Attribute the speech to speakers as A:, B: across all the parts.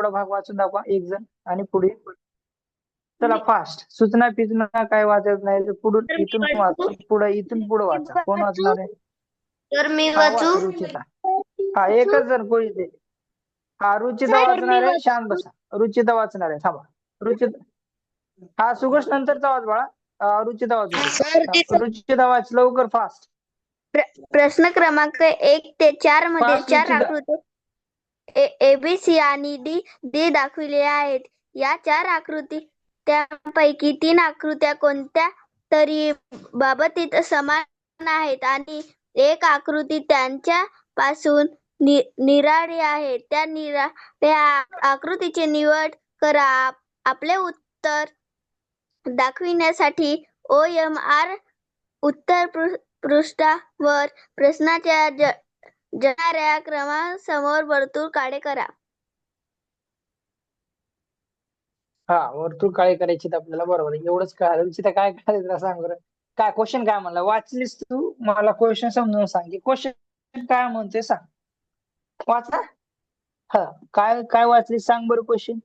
A: एवढा भाग वाचून दाखवा एक जण आणि पुढे. चला फास्ट सूचना पिचना काय वाचत नाही पुढून इथून
B: वाचू?
A: पुढे इथून पुढे वाचा. कोण वाचणार आहे?
B: तर मी
A: हा, वाच, हा एकच जण कोणी ते. हा रुचिता वाचणार आहे. शांत बसा. रुचिता वाचणार आहे थांबा. रुचिता हा सुगोष नंतरचा वाच बाळा. रुचिता वाचू. रुचिता वाच लवकर फास्ट
B: प्रश्न क्रमांक एक ते
A: चारमध्ये
B: चार. आकृती ए बी सी आणि डी डी दाखविले आहेत. या चार आकृती त्यापैकी तीन आकृत्या कोणत्या तरी बाबतीत समान आहेत आणि एक आकृती त्यांच्या पासून नि, निराळी आहे. त्या निरा आकृतीची निवड करा. आपले उत्तर दाखविण्यासाठी ओ एम आर उत्तर पृष्ठावर प्रश्नाच्या ज जाणाऱ्या क्रमासमोर वर्तुळ काळे करा.
A: हा वर्तुळ काळे करायचे तर आपल्याला बरोबर आहे. एवढंच कळालं. रुचिता काय करायचं तुला सांग बरं. काय क्वेश्चन काय म्हणला? वाचलीस तू? मला क्वेश्चन समजून सांग क्वेश्चन काय म्हणते सांग. वाचा. हा काय काय वाचलीस सांग बरं क्वेश्चन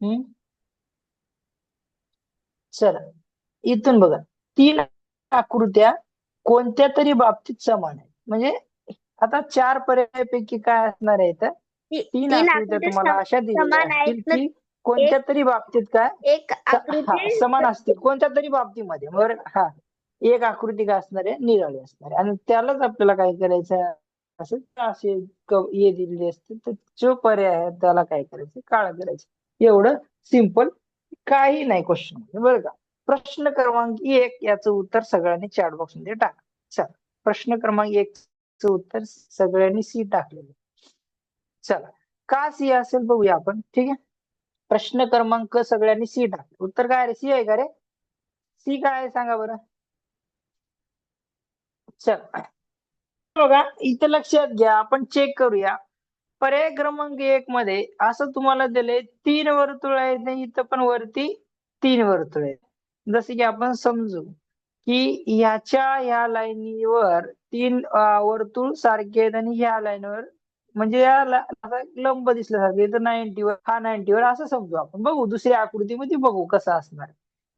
A: हम्म? चला. इथून बघा. तीन आकृत्या कोणत्या तरी बाबतीत समान आहेत? म्हणजे आता चार पर्यायापैकी काय असणार आहे तर तीन आकृत्या तुम्हाला अशा दिलेल्या
B: समान आहेत.
A: असतील
B: ना?
A: की कोणत्या तरी बाबतीत काय?
B: एक
A: स- हा,
B: आकृती
A: समान असतील. कोणत्या तरी बाबतीमध्ये. बरं हा. एक आकृती काय असणार आहे? निराळी असणार आहे. आणि त्यालाच आपल्याला काय करायचं आहे? असं असे क- हे दिलेले असते. तर जो पर्याय आहे त्याला काय करायचं? काळा करायचं. एवढं सिंपल काही नाही क्वेश्चन बरं का? प्रश्न क्रमांक एक याचं उत्तर सगळ्यांनी चॅट बॉक्समध्ये टाका. चला. प्रश्न क्रमांक एक उत्तर सगळ्यांनी सी टाकलेलं. चला का सी असेल बघूया आपण ठीक आहे? प्रश्न क्रमांक सगळ्यांनी सी टाकले उत्तर काय रे? सी आहे का रे? सी काय आहे सांगा बरं. चल. बघा इथं लक्षात घ्या आपण चेक करूया. पर्याय क्रमांक एक मध्ये असं तुम्हाला दिलंय तीन वर्तुळ आहेत इथं पण वरती तीन वर्तुळ आहेत. जसे की आपण समजू. की ह्याच्या ह्या लाईनीवर तीन वर्तुळ सारखे आहेत आणि ह्या लाईनवर म्हणजे या लंब दिसल्यासारखे इथं नाईन्टीवर हा नाईन्टीवर असं समजू आपण. बघू दुसऱ्या आकृतीमध्ये बघू कसं असणार.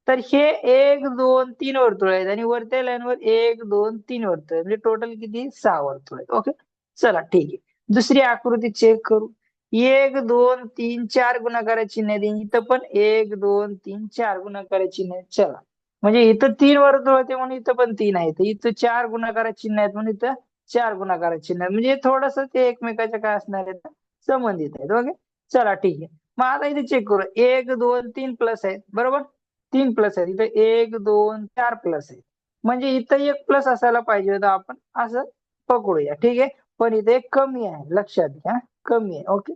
A: तर हे एक दोन तीन वर्तुळ आहेत आणि वरत्या लाईनवर एक दोन तीन वर्तुळ आहेत. म्हणजे टोटल किती? सहा वर्तुळ आहेत. ओके? चला ठीक आहे. दुसरी आकृती चेक करू. एक दोन तीन चार गुणाकाराची चिन्ह इथं पण एक दोन तीन चार गुणाकाराची चिन्ह चला. म्हणजे इथं तीन वर्तुळ होते म्हणून इथं पण तीन आहेत. इथं चार गुणाकारा चिन्ह आहेत म्हणून इथं चार गुणाकारा चिन्ह आहेत. म्हणजे थोडस ते एकमेकाच्या काय असणार आहेत? संबंधित आहेत. ओके? चला ठीक आहे. मग आता इथे चेक करू. एक दोन तीन प्लस आहेत. बरोबर? तीन प्लस आहेत. इथं एक दोन चार प्लस आहेत. म्हणजे इथं एक प्लस असायला पाहिजे होतं आपण. असं पकडूया. ठीक आहे? पण इथे कमी आहे. लक्षात घ्या. कमी आहे. ओके?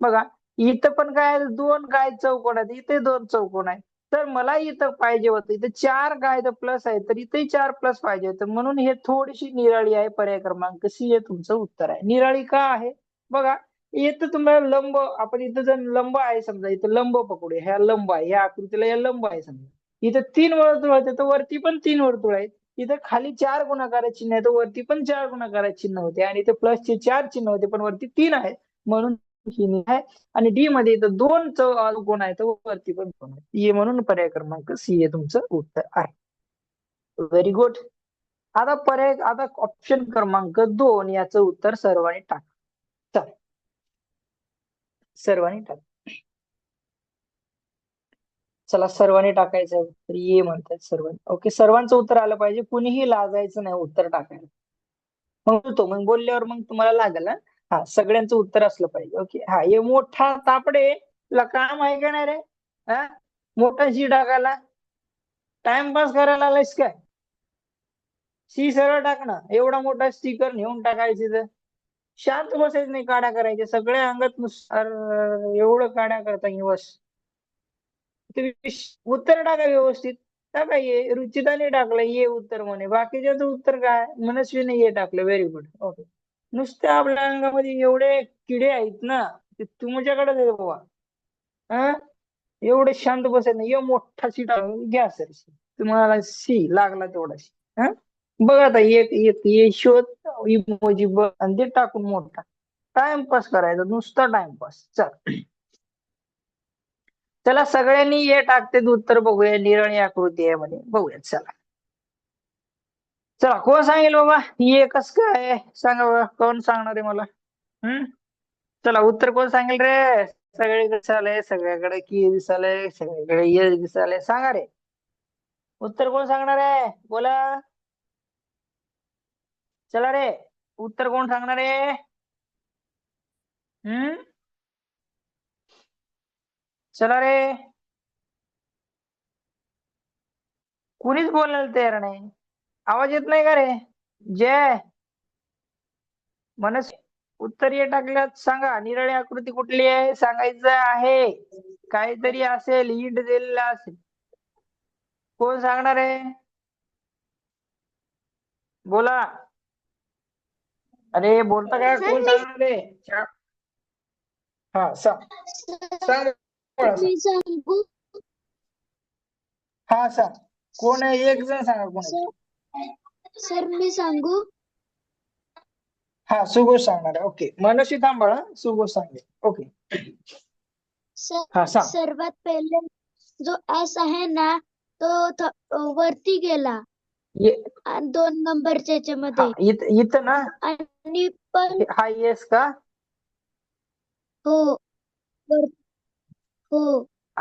A: बघा इथं पण काय आहे? दोन काय चौकोन आहेत? इथे दोन चौकोन आहेत तर मला इथं पाहिजे होतं. इथं चार काय प्लस आहे तर इथे चार प्लस पाहिजे होतं. म्हणून हे थोडीशी निराळी आहे पर्याय क्रमांक सी हे तुमचं उत्तर आहे. निराळी का आहे? बघा इथं तुम्हाला लंब आपण इथं जर लंब आहे समजा इथं लंब पकडूया. ह्या लंब आहे ह्या आकृतीला या लंब आहे समजा. इथं तीन वर्तुळ होते तर वरती पण तीन वर्तुळ आहेत. इथं खाली चार गुणाकाराचे चिन्ह आहे तर वरती पण चार गुणाकार चिन्ह होते. आणि इथे प्लसचे चार चिन्ह होते पण वरती तीन आहेत. म्हणून ही आहे. आणि डी मध्ये इथं दोन चौकोन आहेत तर वरती पण दोन आहे ये e म्हणून पर्याय क्रमांक सी हे तुमचं उत्तर आहे. व्हेरी गुड आता पर्याय आता ऑप्शन क्रमांक दोन याचं उत्तर सर्वांनी टाक. चल. सर्वांनी टाक. चला सर्वांनी टाकायचं तर ये म्हणतात सर्वांनी. ओके सर्वांचं उत्तर आलं पाहिजे. कुणीही लाजायचं नाही उत्तर टाकायला. मग तो मग बोलल्यावर मग तुम्हाला लागेल ना हा सगळ्यांचं उत्तर असलं पाहिजे. ओके. हा हे मोठा तापडे ला काम आहे का नाही रे? हा? मोठा शी टाकायला टाइमपास करायला आलायस काय? शी सरळ टाक ना. एवढा मोठा स्टिकर नेऊन टाकायचे तर. शांत बसायचं नाही काड्या करायचे सगळ्या अंगात नुसार एवढं काड्या करता की बस. तुम्ही उत्तर टाका व्यवस्थित. टाका ये रुचिताने टाकलं ये उत्तर म्हणे. बाकीच्याच उत्तर काय? मनस्वीने ये टाकलं. व्हेरी गुड ओके नुसत्या आपल्या अंगामध्ये एवढे किडे आहेत ना ते तुमच्याकडेच आहे बाबा. हा एवढे शांत बसत नाही. ये मोठा सी टाकून घ्या सर तुम्हाला सी लागला तेवढा सी हा आता एक एक ये शोध इमोजी बघ आणि ते टाकून मोठा. टाइमपास करायचा नुसता टाइमपास चल. चला सगळ्यांनी ये टाकते उत्तर बघूया. निरळी आकृती आहे म्हणे. बघूया चला. चला कोण सांगेल बाबा? ये कस काय? सांगा बाबा कोण सांगणार आहे मला? हम्म चला उत्तर कोण सांगेल रे? सगळीकडे दिसालय सगळ्याकडे की दिसालय सगळीकडे ये दिसालय सांगा रे. उत्तर कोण सांगणार आहे? बोला. चला रे उत्तर कोण सांगणार आहे? हम्म चला रे. कुणीच बोलायला तयार नाही. आवाज येत नाही का रे? जय. मनस उत्तर ये टाकल्यात सांगा. निरळी आकृती कुठली आहे? सांगायचं आहे. काहीतरी असेल हिंट दिलेला असेल. कोण सांगणार आहे? बोला. अरे बोलता काय
B: सर,
A: कोण सांगणार आहे? हा सांग. सांग हा सांग कोण आहे? एक जण सांगा कोण.
B: सर मी सांगू?
A: हा सुगोष सांगणार आहे. ओके मनस्वी थांबा हा. सुगोष सांगेल. ओके
B: सर
A: हा सांग.
B: सर्वात पहिले जो एस आहे ना तो थ- वरती गेला.
A: ये-
B: आणि दोन नंबरच्या
A: हा
B: याच्यामध्ये
A: इथं इथं ना?
B: आणि पण
A: हा येस का?
B: हो. वर हो.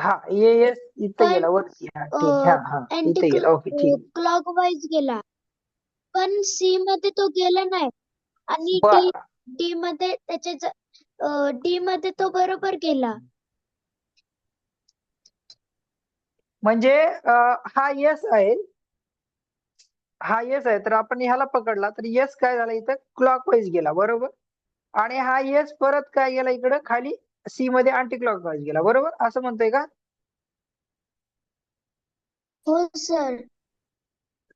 A: हा ये येस इथं गेला वरती. हा ठीक हा हा इथं गेला ओके ठीक.
B: क्लॉकवाईज गेला. पण सी मध्ये तो गेला नाही. आणि
A: बर.
B: डी डी मध्ये त्याच्या डी मध्ये तो बरोबर गेला.
A: म्हणजे अं, हा येस आहे. हा येस आहे. तर आपण ह्याला पकडला तर येस काय झाला इथं? क्लॉकवाईज गेला बरोबर? आणि हा येस परत काय गेला इकडं? खाली? सी मध्ये अँटी क्लॉकवाईज गेला बरोबर? असं म्हणतोय का?
B: हो सर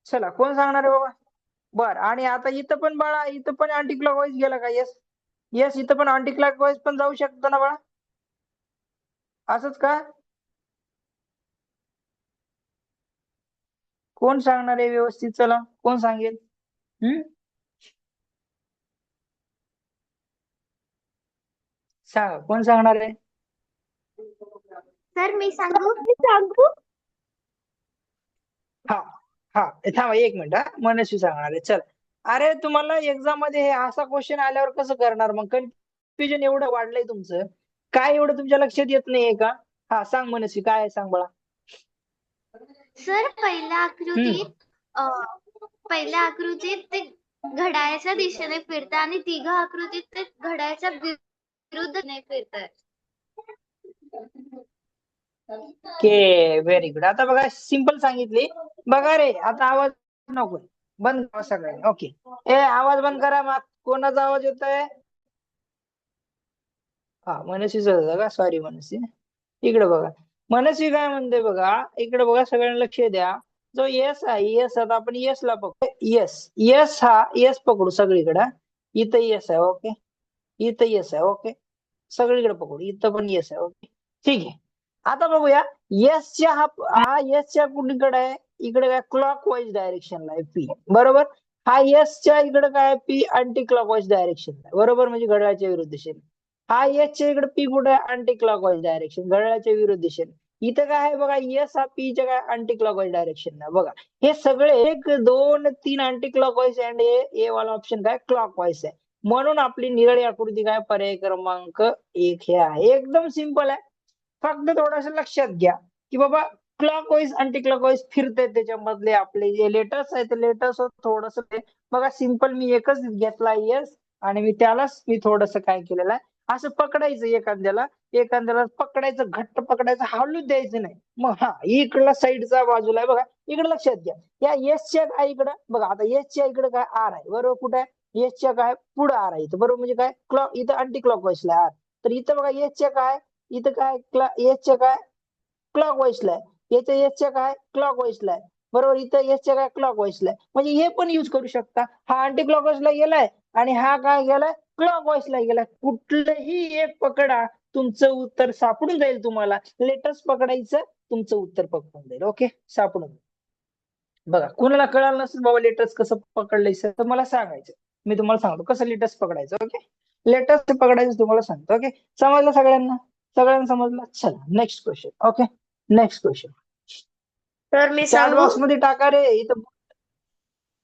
A: चला कोण सांगणार आहे बाबा? बर आणि आता इथं पण बाळा इथं पण अँटी क्लॉकवाईज गेला का? येस येस इथं पण अँटी क्लॉकवाईज पण जाऊ शकतो ना बाळा? असंच का? कोण सांगणार आहे व्यवस्थित? चला कोण सांगेल? हम्म? सांगा कोण सांगणार आहे?
B: सर मी सांगू? मी सांगू?
A: हा हा थांबा एक मिनिट हा. मनस्वी सांगणार आहे. चल. अरे तुम्हाला एक्झाममध्ये हे असा क्वेश्चन आल्यावर कसं करणार? मग कन्फ्युजन एवढं वाढलंय तुमचं. काय एवढं तुमच्या लक्षात येत नाहीये का? हा सांग मनस्वी काय आहे सांग बाळा
B: सर पहिल्या आकृतीत अं, पहिल्या आकृतीत ते घड्याळाच्या दिशेने फिरतात आणि तिघ आकृतीत ते घड्याळाच्या विरुद्धने फिरतात.
A: के व्हेरी गुड आता बघा सिंपल सांगितली. बघा रे आता आवाज नको. बंद करा सगळ्यांनी. ओके. ए आवाज बंद करा मग कोणाचा आवाज येतोय? हा मनसीचा होता का? सॉरी मनसी इकडे बघा. मनसी काय म्हणते बघा? इकडे बघा सगळ्यांना लक्ष द्या. जो येस आहे येस आता आपण येस ला पकडू. येस येस हा येस पकडू सगळीकडे. इथं येस आहे ओके. इथं येस आहे ओके सगळीकडे पकडू, इथं पण येस आहे ओके ठीक आहे. आता बघूया हा हा येसच्या कुणीकडे आहे? इकडे क्लॉक वाईज डायरेक्शनला आहे पी बरोबर? हा येसच्या इकडे काय पी अँटी क्लॉक वाईज डायरेक्शनला आहे. बरोबर? म्हणजे घड्याळाच्या विरुद्ध दिशेने. हा येसच्या इकडे पी कुठे आहे? अँटी क्लॉक वाईज डायरेक्शन घड्याळाच्या विरुद्ध दिशेने. इथं काय आहे बघा येस हा पीच्या काय अँटी क्लॉक वाईज डायरेक्शन हे सगळे एक, दोन, तीन anticlockwise and A वाला ऑप्शन काय? क्लॉक वाईज आहे. म्हणून आपली निरळी आकृती काय? पर्याय क्रमांक एक हे आहे. एकदम सिंपल आहे. फक्त थोडस लक्षात घ्या की बाबा clockwise anticlockwise फिरते त्याच्यामधले आपले जे लेटर्स आहेत ते लेटर्स थोडस ते बघा सिंपल मी एकच घेतला येस आणि मी त्यालाच मी थोडस काय केलेलं आहे? असं पकडायचं एखाद्याला. एखाद्याला पकडायचं घट्ट पकडायचं हालू द्यायचं नाही. मग हा इकडला साईडचा बाजूला आहे. बघा इकडे लक्षात घ्या. या एसच्या काय इकडं? बघा आता एसच्या इकडे काय? आर आहे. बरोबर कुठे आहे? एसच्या काय पुढे आर आहे इथं. बरोबर म्हणजे काय? क्लॉक इथं अँटी क्लॉक वाईसला आर. तर इथं बघा एसच्या काय? इथं काय? क्लॉ येसच्या काय? क्लॉक वाईसला आहे याच्या एसच्या काय? क्लॉक वाईसला आहे बरोबर? इथं एसच्या काय? क्लॉक वाईसला आहे म्हणजे हे पण युज करू शकता. हा अँटी क्लॉक वाईसला गेलाय आणि हा काय गेलाय? क्लॉक वाईसला गेलाय. कुठलंही एक पकडा तुमचं उत्तर सापडून जाईल तुम्हाला. लेटेस्ट पकडायचं तुमचं उत्तर पकडून जाईल. ओके सापडून जाईल. बघा कुणाला कळालं नसेल बाबा लेटर्स कसं पकडलायचं तर मला सांगायचं मी तुम्हाला सांगतो कसं लेटेस्ट पकडायचं ओके लेटेस्ट पकडायचं तुम्हाला सांगतो ओके समजलं सगळ्यांना? सगळ्यांना समजलं? चला next question okay next question
B: तर मी
A: चॅट
B: सांगू?
A: बॉक्समध्ये टाका रे इथं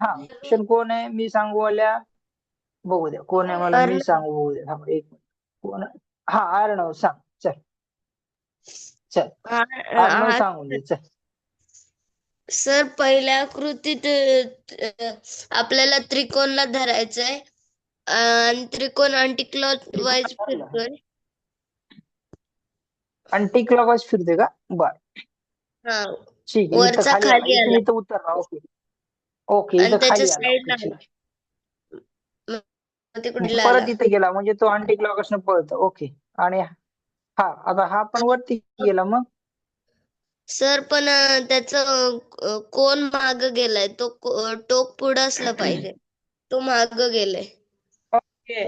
A: हा क्वेश्चन कोण आहे? मी सांगू आल्या? बघू द्या कोण आहे मला? मी. सांगू बघू द्या. थांबा, एक मिनिट. कोण आहे? हा अर्णव सांग चल. चल. अर्णव सांगून दे चल.
B: सर पहिल्या आकृतीत आपल्याला त्रिकोणला धरायचं आहे आणि त्रिकोण अँटी वाईज फिरतोय
A: अँटी क्लॉकवाईज फिरते का बर
B: हा
A: ठीक आहे इथं
B: वरचा
A: खाली
B: खाली
A: आला.
B: आला.
A: इथं उतरला ओके ओके
B: आणि
A: इथं त्याच्याखाली आला
B: साईडला
A: ओके,
B: आला.
A: ठीक.
B: तिकडे
A: परत. इथं गेला म्हणजे तो अँटी क्लॉकसनं पळतो ओके आणि हा आता हा पण वरती गेला मग
B: सर पण त्याचं कोण माग गेलाय? तो टोक पुढं असलं पाहिजे. तो माग गेलाय.
A: ओके.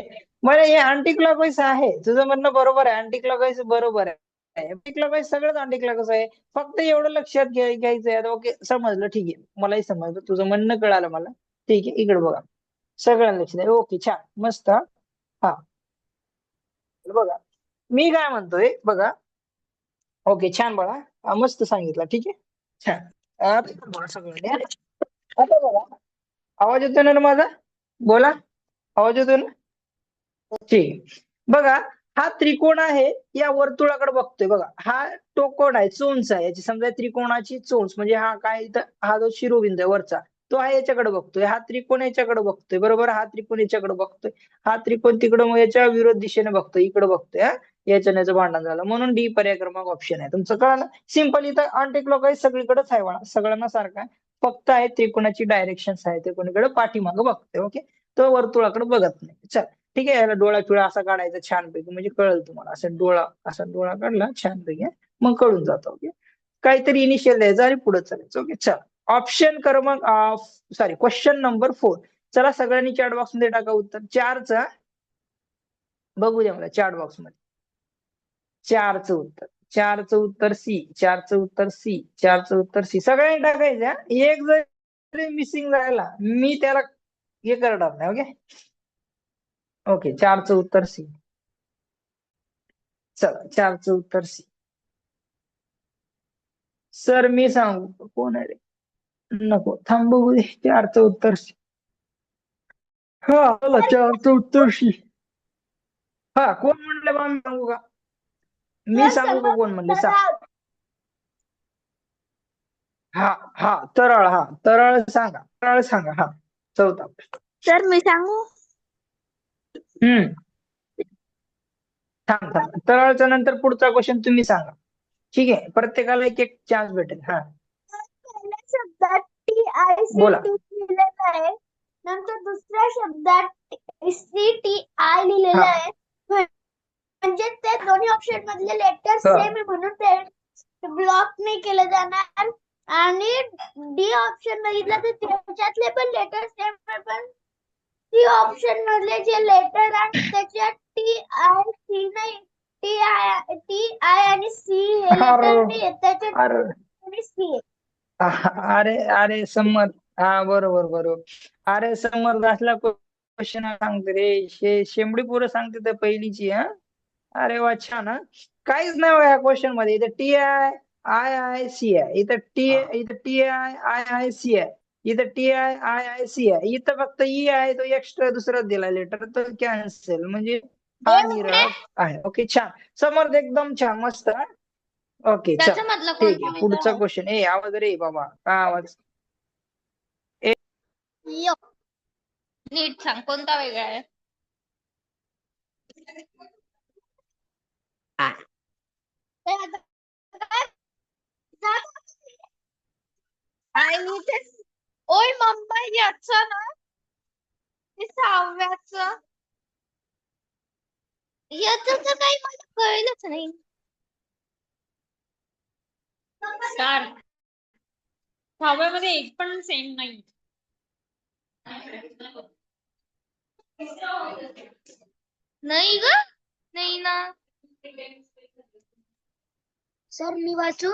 A: बरं हे अँटी क्लॉकवाईज आहे. तुझं म्हणणं बरोबर आहे. अँटी क्लॉकवाईज बरोबर आहे. अँटी क्लॉकवाईज सगळंच अँटी क्लॉकवाईज आहे. फक्त एवढं लक्षात घ्याय घ्यायचं आहे. ओके समजलं. ठीक आहे. मलाही समजलं. तुझं म्हणणं कळालं मला. ठीक आहे. इकडे बघा. सगळं लक्ष द्या. ओके छान. मस्त हा. हा. बघा. मी काय म्हणतोय? बघा. ओके छान बघा मस्त सांगितलं ठीक आहे? छान. आता बघा आवाज येतोय ना माझा? बोला. आवाज येतोय ना? ठीक. बघा हा त्रिकोण आहे या वर्तुळाकडे बघतोय बघा. हा टोकोन आहे? चोंच आहे. याची समजा त्रिकोणाची चोंच म्हणजे हा काय इथं? हा जो शिरोबिंदू आहे वरचा. तो हा याच्याकडे बघतोय हा त्रिकोण याच्याकडे बघतोय बरोबर? हा त्रिकोण याच्याकडे बघतोय हा त्रिकोण तिकडे मग याच्या विरोध दिशेने बघतोय इकडे बघतोय हा? याच्याने याचं भांडण झालं. म्हणून डी पर्याय क्रमांक ऑप्शन आहे. तुमचं कळलं? सिंपल इथं अंटेक लोक आहे सगळीकडेच आहे म्हणा. सगळ्यांना सारखं आहे. फक्त आहे त्रिकोणाची डायरेक्शन आहे. त्रिकोणीकडे पाठीमागं बघतोय ओके? तो वर्तुळाकडे बघत नाही. चल ठीक आहे. याला डोळा पिळा असा काढायचा छानपैकी. म्हणजे कळेल तुम्हाला. असं डोळा असा डोळा काढला छानपैकी मग कळून जातो ओके? काहीतरी इनिशियल द्यायचं आणि पुढे चालायचं ओके? चल. ऑप्शन क्रमांक सॉरी क्वेश्चन नंबर फोर चला सगळ्यांनी चॅट बॉक्समध्ये टाका उत्तर. चारचा बघू द्या मला चॅट बॉक्समध्ये. चारचं उत्तर. चारचं उत्तर सी चारचं उत्तर सी चारचं उत्तर सी सगळ्यांनी टाकायचं एक जर मिसिंग जायला मी त्याला हे करणार नाही ओके ओके चारचं उत्तर सी चला चारचं उत्तर सी सर मी सांगू कोण आहे रे? नको थांब दे चारचं उत्तर सी हा चारचं उत्तर सी हा कोण म्हणलं बा मी सांगू का? मी सांगू का कोण म्हणले? सांग. हा हा तरळ हा तरळ सांगा तरळ सांगा हा चौथा
B: सर मी सांगू?
A: हम्म. थांब थांब. तरळच्या नंतर पुढचा क्वेश्चन तुम्ही सांगा. ठीक आहे प्रत्येकाला एक एक चान्स भेटेल हा
C: पहिल्या शब्दात टी आय सी
A: बोला.
C: लिहिलेलं आहे नंतर दुसऱ्या शब्दात सी टी आय लिहिलेलं
A: हा.
C: आहे म्हण- म्हणजे ते दोन्ही ऑप्शन मधले लेटर
A: हा.
C: सेम आहे म्हणून ते ब्लॉक नाही केलं जाणार आणि डी ऑप्शन बघितलं तर त्याच्यातले पण लेटर सेम आहे पण सी ऑप्शन मधले जे लेटर आणि त्याच्यात टी आय सी नाही टी आय टी आय आणि सी हे
A: अरे.
C: लेटर नाही आहेत त्याच्यात
A: अरे
C: सी आहे
A: अरे अरे समर हा बरोबर बरोबर. अरे समर दासला क्वेश्चन सांगते रे. शे शेंबडी पोरं सांगते तर पहिलीची हा? अरे वा छान हा? काहीच नाही बघा या क्वेश्चनमध्ये. इथं T I I I C आहे इथं टी इथं T I I I C आहे इथं T I I I C आहे इथं फक्त ई आहे तो एक्स्ट्रा दुसरा दिला लेटर तर कॅन्सल म्हणजे हा निराश आहे. ओके छान. समर्थ एकदम छान. मस्त हा? ओके चल
D: त्याच्यामधला
A: ठीक
D: कोणता
A: आहे पुढचा क्वेश्चन ए आवाज रे बाबा काय आवाज?
D: यो. नीट सांग कोणता वेगळा आहे?
C: ते आता काय?
D: आणि ते ओय मम्मा याचं ना? ते सहाव्याच. याच तर काही मला कळलंच नाही.
E: स्टारमध्ये एक पण सेम नाही.
D: नाही ग नाही ना.
C: सर मी वाचू?